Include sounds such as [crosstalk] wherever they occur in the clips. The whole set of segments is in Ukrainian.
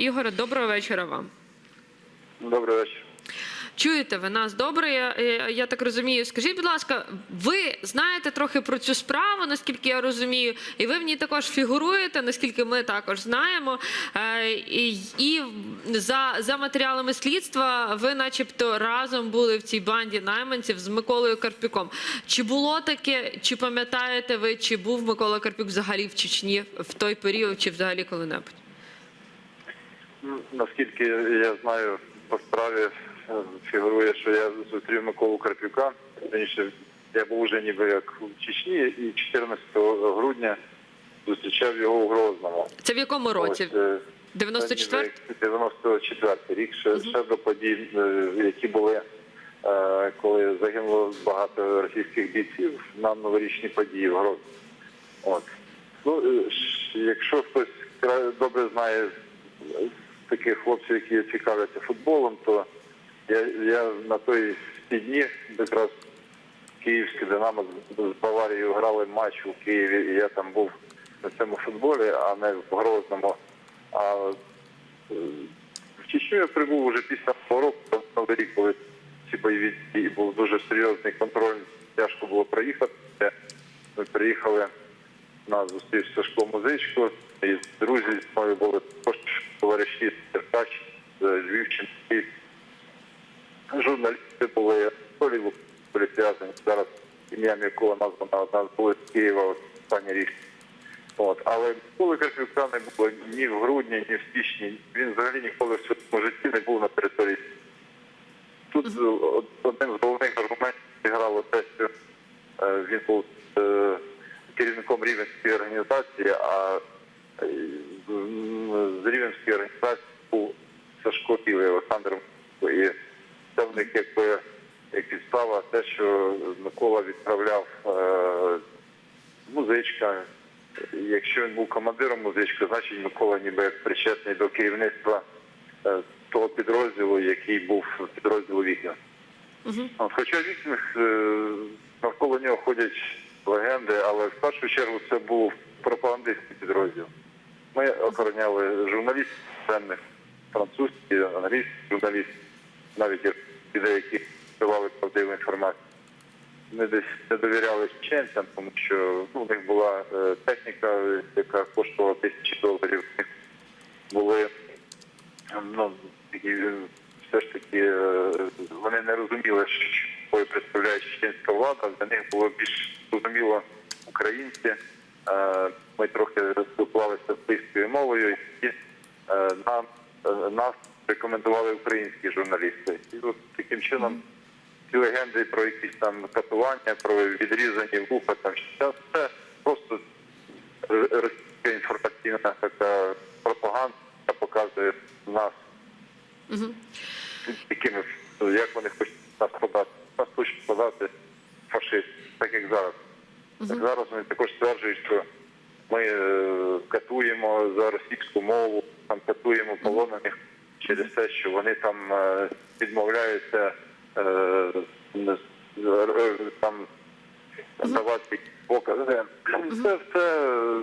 Ігоре, доброго вечора вам. Добрий вечір. Чуєте ви нас добре? Я, я, я так розумію. Скажіть, будь ласка, ви знаєте трохи про цю справу, наскільки я розумію, і ви в ній також фігуруєте, наскільки ми також знаємо. Е, і, і за, за матеріалами слідства ви, начебто, разом були в цій банді найманців з Миколою Карпюком. Чи було таке, чи пам'ятаєте ви, чи був Микола Карпюк взагалі в Чечні в той період, чи взагалі коли-небудь? Ну, Наскільки я знаю, по справі е, фігурує, що я зустрів Миколу Карпюка. Раніше я був вже ніби як в Чечні, і 14 грудня зустрічав його у Грозному. Це в якому році? Ось, е, 94? 94 рік, ще, ще до подій, е, які були, е, коли загинуло багато російських бійців на новорічні події в Грозному. От. Ну, якщо хтось добре знає таких хлопців, які цікавляться футболом, то я, я на той дні якраз київське Динамо з- Баварією грали матч у Києві, і я там був на цьому футболі, а не в Грозному. А е, в Чечню я прибув вже після року, новий рік, коли ці бойові дії був дуже серйозний контроль, тяжко було проїхати. Ми приїхали на зустріч Сашко Музичко, і друзі з мною були товариші з Теркач, з Львівщини. Журналісти були були зв'язані. Зараз ім'я Микола названа одна з вулиць Києва, от пані Річ. От. Але Миколи Карпюка не було ні в грудні, ні в січні. Він взагалі ніколи в своєму житті не був на території. Тут одним з головних аргументів грало те, що е, він був е, керівником рівенської організації, а е, з- рівенської організації був Сашко Білий Олександр І це в них якби як підстава те, що Микола відправляв е, музичка. Якщо він був командиром музичка, значить Микола ніби як причетний до керівництва е, того підрозділу, який був підрозділу Вікінг. От, Хоча Вікінг е, навколо нього ходять легенди, але в першу чергу це був пропагандистський підрозділ. Ми охороняли журналістів французькі, англійські журналісти, навіть людей, які давали правдиву інформацію. Ми десь не довіряли чеченцям, тому що ну, у них була е, техніка, яка коштувала тисячі доларів. У них були ну, такі, все ж таки е, вони не розуміли, що представляє чеченська влада. Для них було більш зрозуміло українці. Е, Ми трохи спілкувалися англійською мовою, і е, нам е, нас рекомендували українські журналісти. І от таким чином ці легенди про якісь там катування, про відрізані вуха, там це все просто російська інформаційна така пропаганда, яка показує нас такими, як вони хочуть нас подати. Нас хочуть подати фашист, так як зараз. Так зараз вони також стверджують, що ми е, катуємо за російську мову, там катуємо полонених через те, що вони там е, відмовляються е, там давати покази. Це все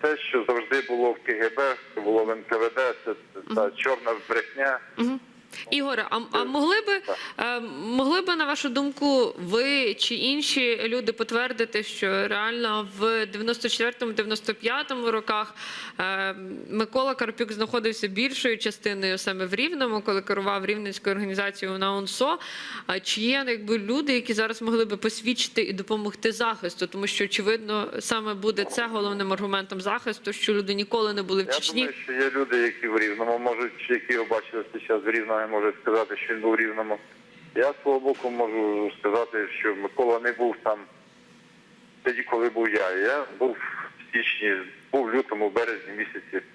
те, що завжди було в КГБ, було в НКВД, це, це та чорна брехня. Ігоре, а, а могли би могли би на вашу думку ви чи інші люди підтвердити, що реально в 94-95 роках е, Микола Карпюк знаходився більшою частиною саме в Рівному, коли керував рівненською організацією на УНСО? А чи є якби люди, які зараз могли би посвідчити і допомогти захисту? Тому що очевидно саме буде це головним аргументом захисту, що люди ніколи не були в Я думаю, що є люди, які в Рівному можуть, які бачили зараз в Рівному, і можуть сказати, що він був в Рівному. Я з свого боку можу сказати, що Микола не був там тоді, коли був я. Я був в січні, був в лютому, березні місяці.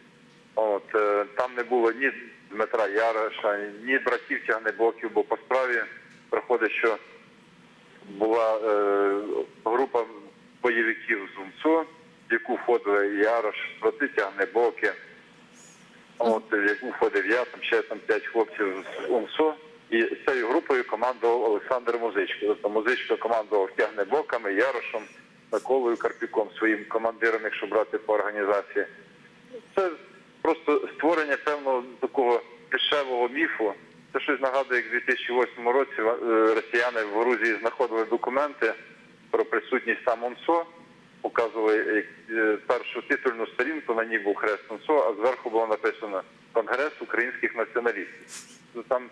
От е, там не було ні Дмитра Яроша, ні братів Тягнебоків, бо по справі проходить, що була е, група бойовиків з УМЦО, в яку входили Ярош, брати Тягнебоки, от, яку я, там ще там п'ять хлопців з УМСО. І з цією групою командував Олександр Музичко. Тобто Музичко командував Тягнебоками, Ярошем, Миколою Карпюком, своїм командиром, якщо брати по організації. Це просто створення певного такого дешевого міфу. Це щось нагадує, як в 2008 році е, росіяни в Грузії знаходили документи про присутність там ОНСО, показували е, першу титульну сторінку, на ній був хрест ОНСО, а зверху було написано Конгрес українських націоналістів. Ну, Там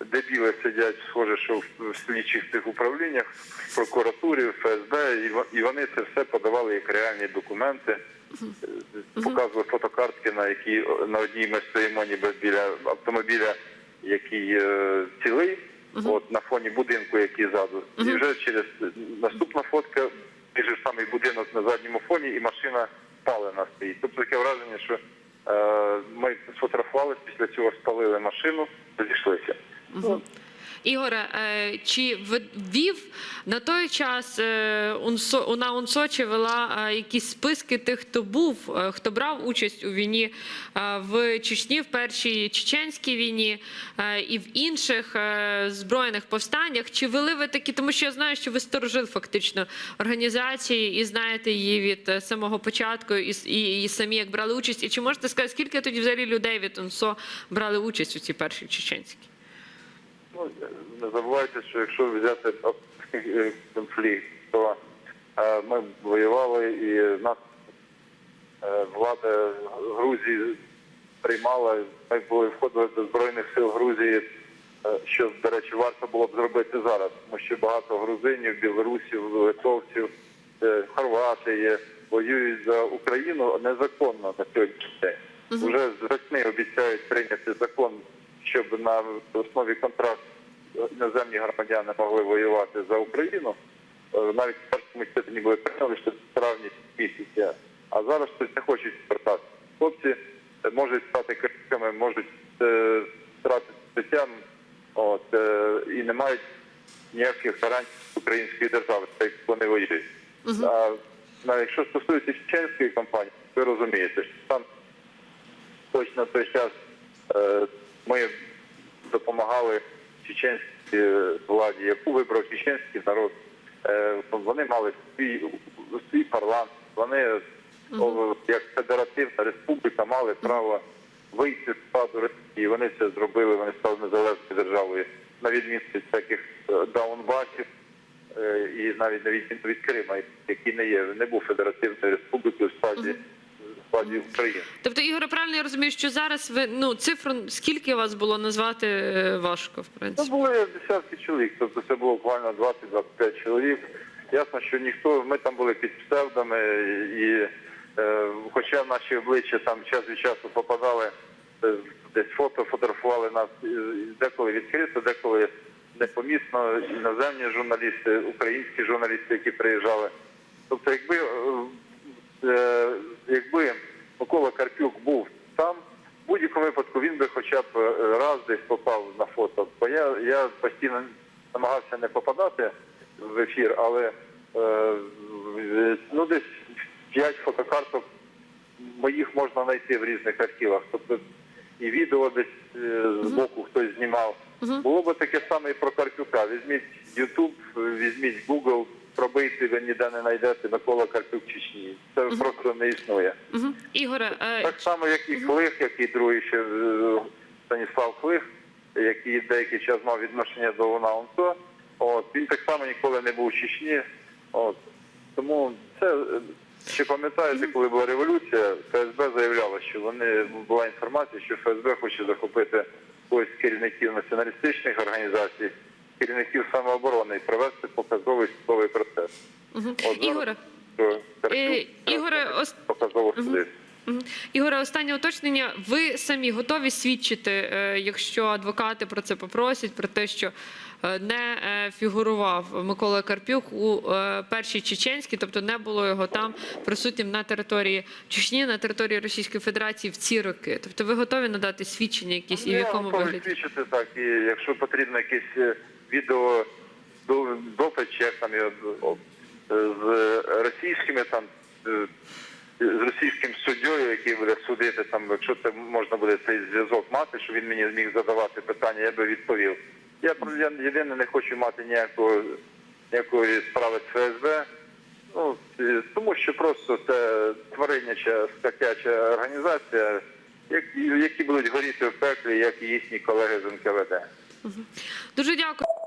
дебіли сидять, схоже, що в слідчих тих управліннях, в прокуратурі, в ФСБ, і вони це все подавали як реальні документи. Показували фотокартки, на які на одній ми стоїмо ніби біля автомобіля, який е, цілий, от на фоні будинку, який ззаду. І вже через наступна фотка, той же самий будинок на задньому фоні, і машина спалена стоїть. Тобто таке враження, що е, ми сфотографувалися, після цього спалили машину, розійшлися. Ігоре, е, чи в- вів на той час е, на УНСО чи вела е, якісь списки тих, хто був, хто брав участь у війні в Чечні, в першій чеченській війні і в інших збройних повстаннях? Чи вели ви такі? Тому що я знаю, що ви сторожил фактично організації і знаєте її від самого початку, і, і, і самі як брали участь. І чи можете сказати, скільки тоді взагалі людей від УНСО брали участь у цій першій чеченській? Ну, не забувайте, що якщо взяти [laughs] конфлікт, то е, ми воювали і нас е, влада Грузії приймала. Ми були входили до Збройних сил Грузії, е, що, до речі, варто було б зробити зараз, тому що багато грузинів, білорусів, литовців, хорвати є, воюють за Україну незаконно на сьогоднішній день. Уже з весни обіцяють прийняти закон, щоб на основі контракту іноземні громадяни могли воювати за Україну. Е, Навіть в першому читанні були прийняли, що в травні місяця, а зараз щось не хочуть повертати. Хлопці е, можуть стати криками, можуть е, втратити життя, от, і не мають ніяких гарантій української держави, так як вони воюють. А якщо стосується чеченської кампанії, ви розумієте, що там точно той час ми допомагали чеченській е, владі, яку вибрав чеченський народ. Е, вони мали свій, свій парламент, вони о, як федеративна республіка мали право вийти з складу Росії. Вони це зробили, вони стали незалежною державою, на відміну від всяких е, даунбасів е, і навіть на відміну від Крима, який не є, не був федеративною республікою в складі, в складі України. Тобто, Ігоре, правильно я розумію, що зараз ви ну цифру скільки вас було назвати е, важко, в Це принципі. були десятки чоловік, тобто це було буквально 20-25 чоловік. Ясно, що ніхто, ми там були під псевдами, і е, хоча наші обличчя там час від часу попадали, е, десь фото фотографували нас е, деколи відкрито, деколи непомітно, іноземні журналісти, українські журналісти, які приїжджали. Тобто, якби, якби Микола Карпюк був там, в будь-якому випадку він би хоча б е, раз десь попав на фото. Бо я, я постійно намагався не попадати в ефір, але е, ну десь п'ять фотокарток моїх можна знайти в різних архівах. Тобто і відео десь е, з боку хтось знімав. Було би таке саме і про Карпюка. Візьміть YouTube, візьміть Google, пробийте, ви ніде не знайдете Микола Карпюк Чечні. Це просто не існує. Угу. Ігоре, е, Так само, як і Клих, який другий ще е, Станіслав Клих, який деякий час мав відношення до УНАУНСО. От він так само ніколи не був в Чечні. От тому це е, ще пам'ятаєте, коли була революція, ФСБ заявляло, що вони була інформація, що ФСБ хоче захопити когось з керівників націоналістичних організацій, керівників самооборони і провести показовий судовий процес. Угу. Ігоре, Е, Ігоре, судився. Мгм. Ігоре, останнє уточнення. Ви самі готові свідчити, е, якщо адвокати про це попросять, про те, що е, не е, фігурував Микола Карпюк у першій чеченській, тобто не було його там присутнім на території Чечні, на території Російської Федерації в ці роки. Тобто, ви готові надати свідчення якісь і в Я якому вигляді? свідчити так. І якщо потрібно якесь відео до- допит, чи як там його, з російськими там. З російським суддєю, який буде судити, там, якщо це можна буде цей зв'язок мати, що він мені зміг задавати питання, я би відповів. Я я єдине не хочу мати ніякого ніякої справи з ФСБ. Ну, тому що просто це твариняча скотяча організація, які будуть горіти в пеклі, як і їхні колеги з НКВД. Дуже дякую.